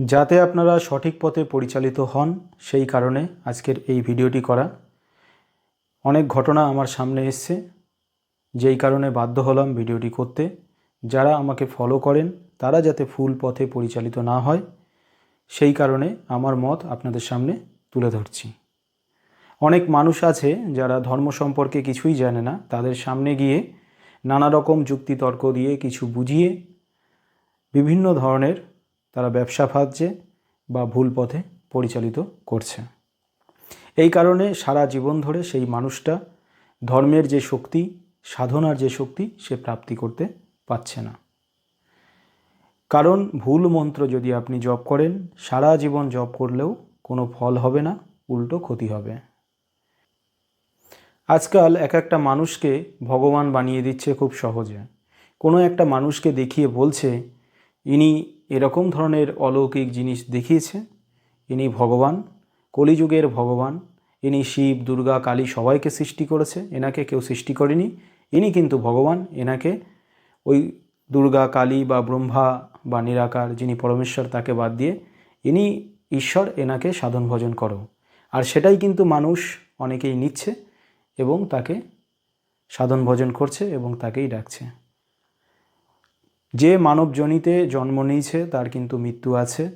যাতে আপনারা সঠিক পথে পরিচালিত হন, সেই কারণে আজকের এই ভিডিওটি করা। অনেক ঘটনা আমার সামনে এসছে, যেই কারণে বাধ্য হলাম ভিডিওটি করতে। যারা আমাকে ফলো করেন, তারা যাতে ফুল পথে পরিচালিত না হয়, সেই কারণে আমার মত আপনাদের সামনে তুলে ধরছি। অনেক মানুষ আছে যারা ধর্ম সম্পর্কে কিছুই জানে না, তাদের সামনে গিয়ে নানা রকম যুক্তি তর্ক দিয়ে কিছু বুঝিয়ে বিভিন্ন ধরনের তারা ব্যবসা ফাঁদছে বা ভুল পথে পরিচালিত করছে। এই কারণে সারা জীবন ধরে সেই মানুষটা ধর্মের যে শক্তি, সাধনার যে শক্তি, সে প্রাপ্তি করতে পারছে না। কারণ ভুল মন্ত্র যদি আপনি জপ করেন, সারা জীবন জপ করলেও কোনো ফল হবে না, উল্টো ক্ষতি হবে। আজকাল এক একটা মানুষকে ভগবান বানিয়ে দিচ্ছে খুব সহজে। কোনো একটা মানুষকে দেখিয়ে বলছে, ইনি এরকম ধরনের অলৌকিক জিনিস দেখিয়েছে। ইনি ভগবান, কলিযুগের ভগবান। ইনি শিব, দুর্গা, কালী সবাইকে সৃষ্টি করেছে। এনাকে কেউ সৃষ্টি করেনি। ইনি কিন্তু ভগবান। এনাকে ওই দুর্গা, কালী বা ব্রহ্মা বা নিরাকার যিনি পরমেশ্বর, তাকে বাদ দিয়ে ইনি ঈশ্বর, এনাকে সাধন ভজন করো। আর সেটাই কিন্তু মানুষ অনেকেই নিচ্ছে এবং তাকে সাধন ভজন করছে এবং তাকেই ডাকছে। যে মানবজনিতে জন্ম নিয়েছে, তার কিন্তু মৃত্যু আছে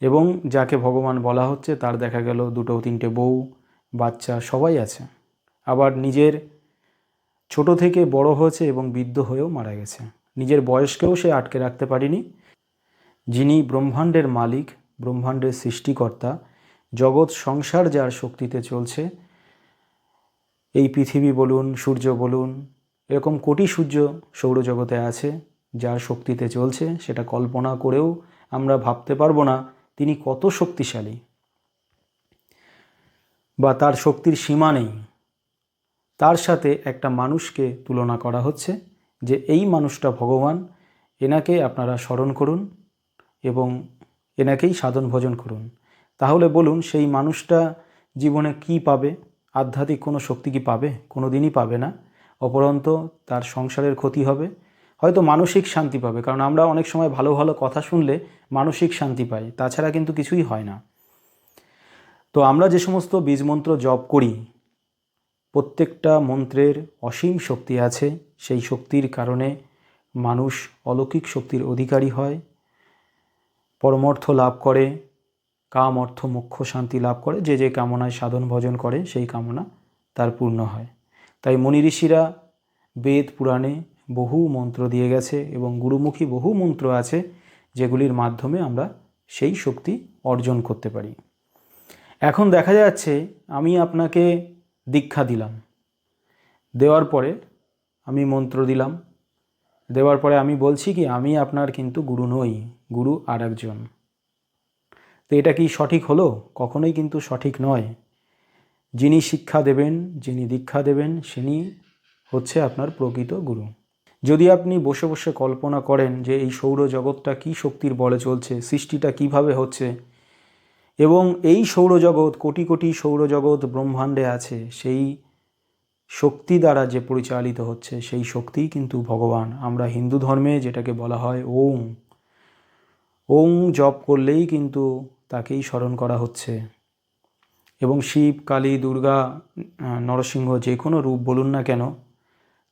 এবং যাকে ভগবান বলা হচ্ছে, তার দেখা গেল দুটো তিনটে বউ, বাচ্চা সবাই আছে। আবার নিজের ছোট থেকে বড় হয়েছে এবং বৃদ্ধ হয়েও মারা গেছে। নিজের বয়সকেও সে আটকে রাখতে পারেনি। যিনি ব্রহ্মাণ্ডের মালিক, ব্রহ্মাণ্ডের সৃষ্টিকর্তা, জগৎ সংসার যার শক্তিতে চলছে, এই পৃথিবী বলুন, সূর্য বলুন, এরকম কোটি সূর্য সৌরজগতে আছে যার শক্তিতে চলছে সেটা কল্পনা করেও আমরা ভাবতে পারব না তিনি কত শক্তিশালী। বা তার শক্তির সীমা নেই। তার সাথে একটা মানুষকে তুলনা করা হচ্ছে যে এই মানুষটা ভগবান, এনাকে আপনারা স্মরণ করুন এবং এনাকেই সাধন ভজন করুন। তাহলে বলুন, সেই মানুষটা জীবনে কি পাবে? আধ্যাত্মিক কোনো শক্তি কি পাবে? কোনো দিনই পাবে না। অপরন্ত তার সংসারের ক্ষতি হবে হয়তো মানসিক শান্তি পাবে, কারণ আমরা অনেক সময় ভালো ভালো কথা শুনলে মানসিক শান্তি পাই, তাছাড়া কিন্তু কিছুই হয় না। তো আমরা যে সমস্ত বীজমন্ত্র জপ করি, প্রত্যেকটা মন্ত্রের অসীম শক্তি আছে, সেই শক্তির কারণে মানুষ অলৌকিক শক্তির অধিকারী হয় পরমর্থ লাভ করে, কাম অর্থ মুখ্য শান্তি লাভ করে, যে যে কামনায় সাধন ভজন করে, সেই কামনা তার পূর্ণ হয়। তাই মনি ঋষিরা বেদ পুরাণে বহু মন্ত্র দিয়ে গেছে এবং গুরুমুখী বহু মন্ত্র আছে যেগুলির মাধ্যমে আমরা সেই শক্তি অর্জন করতে পারি। এখন দেখা যাচ্ছে আমি আপনাকে দীক্ষা দিলাম। দেওয়ার পরে আমি মন্ত্র দিলাম। দেওয়ার পরে আমি বলছি কি, আমি আপনার কিন্তু গুরু নই, গুরু আর একজন তো এটা কি সঠিক হলো? কখনোই কিন্তু সঠিক নয়। যিনি শিক্ষা দেবেন, যিনি দীক্ষা দেবেন তিনি হচ্ছে আপনার প্রকৃত গুরু। যদি আপনি বসে বসে কল্পনা করেন যে এই সৌরজগৎটা কী শক্তির বলে চলছে, সৃষ্টিটা কীভাবে হচ্ছে, এবং এই সৌরজগৎ, কোটি কোটি সৌরজগৎ ব্রহ্মাণ্ডে আছে, সেই শক্তি দ্বারা যে পরিচালিত হচ্ছে, সেই শক্তিই কিন্তু ভগবান। আমরা হিন্দু ধর্মে যেটাকে বলা হয় ওং ওং জপ করলেই কিন্তু তাকেই স্মরণ করা হচ্ছে। এবং শিব, কালী, দুর্গা নরসিংহ যে কোনো রূপ বলুন না কেন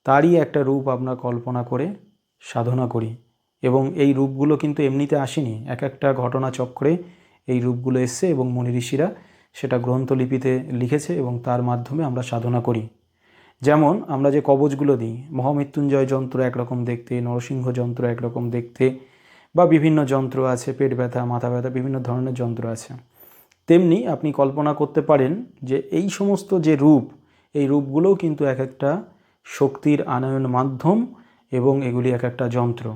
তারই একটা রূপ আমরা কল্পনা করে সাধনা করি। এবং এই রূপগুলো কিন্তু এমনিতে আসেনি। এক একটা ঘটনা চক্রে এই রূপগুলো এসছে এবং মনি ঋষিরা সেটা গ্রন্থলিপিতে লিখেছে এবং তার মাধ্যমে আমরা সাধনা করি। যেমন আমরা যে কবচগুলো দিই, মহামৃত্যুঞ্জয় যন্ত্র একরকম দেখতে, নরসিংহ যন্ত্র একরকম দেখতে, বা বিভিন্ন যন্ত্র আছে, পেট ব্যথা, মাথা ব্যথা, বিভিন্ন ধরনের যন্ত্র আছে। তেমনি আপনি কল্পনা করতে পারেন যে এই সমস্ত যে রূপ, এই রূপগুলোও কিন্তু এক একটা শক্তির আনয়ন মাধ্যম এবং এগুলি এক একটা যন্ত্র।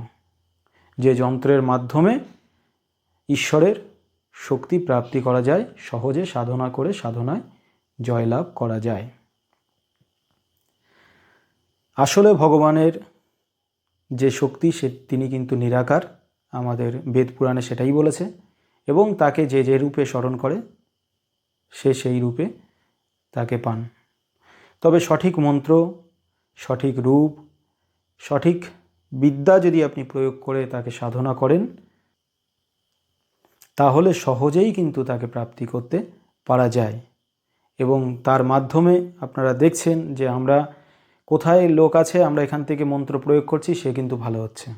যে যন্ত্রের মাধ্যমে ঈশ্বরের শক্তি প্রাপ্তি করা যায়, সহজে সাধনা করে সাধনায় জয়লাভ করা যায়। আসলে ভগবানের যে শক্তি, সে তিনি কিন্তু নিরাকার। আমাদের বেদ পুরাণে সেটাই বলেছে এবং তাকে যে যে রূপে স্মরণ করে, সে সেই রূপে তাকে পান। তবে সঠিক মন্ত্র সঠিক রূপ, সঠিক বিদ্যা যদি আপনি প্রয়োগ করে তাকে সাধনা করেন, তাহলে সহজেই কিন্তু তাকে প্রাপ্তি করতে পারা যায়। এবং তার মাধ্যমে আপনারা দেখছেন যে আমরা কোথায় লোক আছে, আমরা এখান থেকে মন্ত্র প্রয়োগ করছি, সে কিন্তু ভালো হচ্ছে।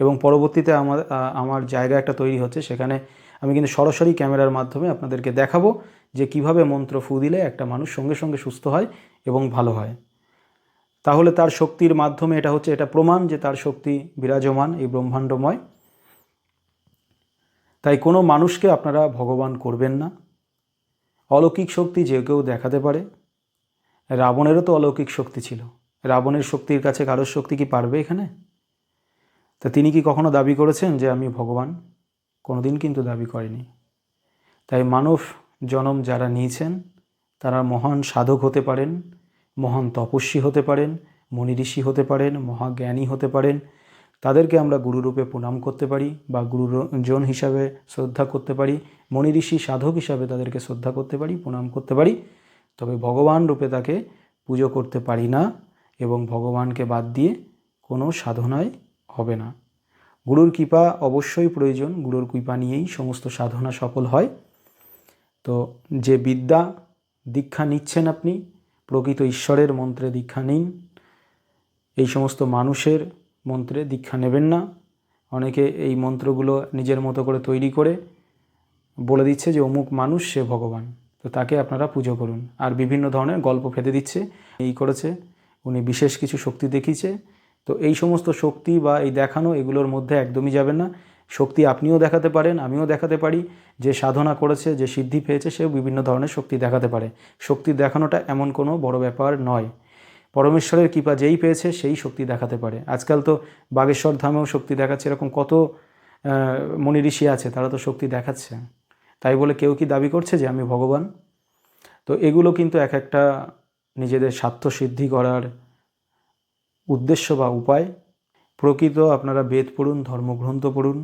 এবং পরবর্তীতে আমার আমার জায়গা একটা তৈরি হচ্ছে, সেখানে আমি কিন্তু সরাসরি ক্যামেরার মাধ্যমে আপনাদেরকে দেখাবো যে কীভাবে মন্ত্র ফু দিলে একটা মানুষ সঙ্গে সঙ্গে সুস্থ হয় এবং ভালো হয়। তাহলে তার শক্তির মাধ্যমে এটা হচ্ছে, এটা প্রমাণ যে তার শক্তি বিরাজমান এই ব্রহ্মাণ্ডময়। তাই কোনো মানুষকে আপনারা ভগবান করবেন না। অলৌকিক শক্তি যে কেউ দেখাতে পারে। রাবণেরও তো অলৌকিক শক্তি ছিল। রাবণের শক্তির কাছে কারোর শক্তি কি পারবে এখানে? তা তিনি কি কখনো দাবি করেছেন যে আমি ভগবান? কোনোদিন কিন্তু দাবি করেনি। তাই মানব জনম যারা নিয়েছেন, তারা মহান সাধক হতে পারেন। মহান তপস্বী হতে পারেন, মনি ঋষি হতে পারেন, মহাজ্ঞানী হতে পারেন। তাদেরকে আমরা গুরুরূপে প্রণাম করতে পারি বা গুরুজন হিসাবে শ্রদ্ধা করতে পারি, মনি ঋষি সাধক হিসাবে তাদেরকে শ্রদ্ধা করতে পারি, প্রণাম করতে পারি। তবে ভগবান রূপে তাকে পুজো করতে পারি না এবং ভগবানকে বাদ দিয়ে কোনো সাধনায় হবে না। গুরুর কৃপা অবশ্যই প্রয়োজন, গুরুর কৃপা নিয়েই সমস্ত সাধনা সফল হয়। তো যে বিদ্যা দীক্ষা নিচ্ছেন আপনি প্রকৃত ঈশ্বরের মন্ত্রে দীক্ষা নিন। এই সমস্ত মানুষের মন্ত্রে দীক্ষা নেবেন না। অনেকে এই মন্ত্রগুলো নিজের মতো করে তৈরি করে বলে দিচ্ছে যে, অমুক মানুষ, সে ভগবান। তো তাকে আপনারা পুজো করুন। আর বিভিন্ন ধরনের গল্প ফেলে দিচ্ছে। এই করেছে, উনি বিশেষ কিছু শক্তি দেখিয়েছে। তো এই সমস্ত শক্তি বা এই দেখানো এগুলোর মধ্যে একদমই যাবেন না। শক্তি আপনিও দেখাতে পারেন, আমিও দেখাতে পারি। যে সাধনা করেছে, যে সিদ্ধি পেয়েছে, সেও বিভিন্ন ধরনের শক্তি দেখাতে পারে। শক্তি দেখানোটা এমন কোনো বড় ব্যাপার নয়। পরমেশ্বরের কৃপা যেই পেয়েছে, সেই শক্তি দেখাতে পারে। আজকাল তো বাগেশ্বর ধামেও শক্তি দেখাচ্ছে, এরকম কত মনি ঋষি আছে, তারা তো শক্তি দেখাচ্ছে। তাই বলে কেউ কি দাবি করছে যে আমি ভগবান? তো এগুলো কিন্তু এক একটা নিজেদের স্বার্থ সিদ্ধি করার উদ্দেশ্য বা উপায়। প্রকৃত আপনারা বেদ পড়ুন, ধর্মগ্রন্থ পড়ুন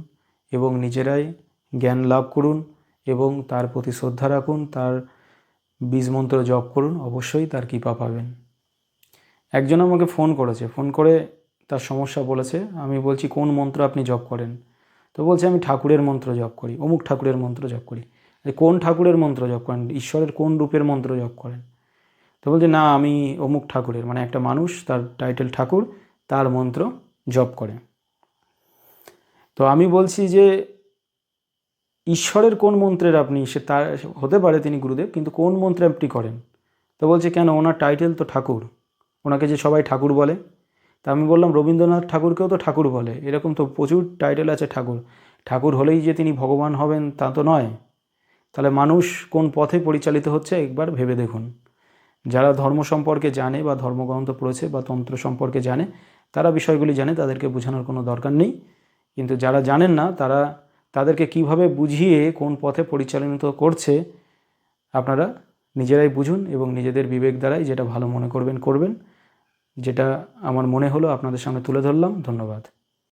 এবং নিজেরাই জ্ঞান লাভ করুন এবং তার প্রতি শ্রদ্ধা রাখুন, তার বীজমন্ত্র জপ করুন, অবশ্যই তার কৃপা পাবেন। একজন আমাকে ফোন করেছে, ফোন করে তার সমস্যা বলেছে, আমি বলছি, কোন মন্ত্র আপনি জপ করেন? তো বলছে, আমি ঠাকুরের মন্ত্র জপ করি, অমুক ঠাকুরের মন্ত্র জপ করি। কোন ঠাকুরের মন্ত্র জপ করেন? ঈশ্বরের কোন রূপের মন্ত্র জপ করেন? তো বলছে, না, আমি অমুক ঠাকুরের। মানে একটা মানুষ তার টাইটেল ঠাকুর, তার মন্ত্র জপ করে। তো আমি বলছি যে, ঈশ্বরের কোন মন্ত্রের আপনি সে তার হতে পারে তিনি গুরুদেব, কিন্তু কোন মন্ত্রে আপনি করেন? তো বলছে, কেন? ওনার টাইটেল তো ঠাকুর। ওনাকে যে সবাই ঠাকুর বলে। তা আমি বললাম, রবীন্দ্রনাথ ঠাকুরকেও তো ঠাকুর বলে। এরকম তো প্রচুর টাইটেল আছে ঠাকুর। ঠাকুর হলেই যে তিনি ভগবান হবেন তা তো নয়। তাহলে মানুষ কোন পথে পরিচালিত হচ্ছে একবার ভেবে দেখুন। যারা ধর্ম সম্পর্কে জানে বা ধর্মগ্রন্থ পড়েছে বা তন্ত্র সম্পর্কে জানে, তারা বিষয়গুলি জানে, তাদেরকে বোঝানোর কোনো দরকার নেই। কিন্তু যারা জানেন না, তারা তাদেরকে কীভাবে বুঝিয়ে কোন পথে পরিচালিত করছে, আপনারা নিজেরাই বুঝুন এবং নিজেদের বিবেক দ্বারাই যেটা ভালো মনে করবেন করবেন। যেটা আমার মনে হলো আপনাদের সামনে তুলে ধরলাম। ধন্যবাদ।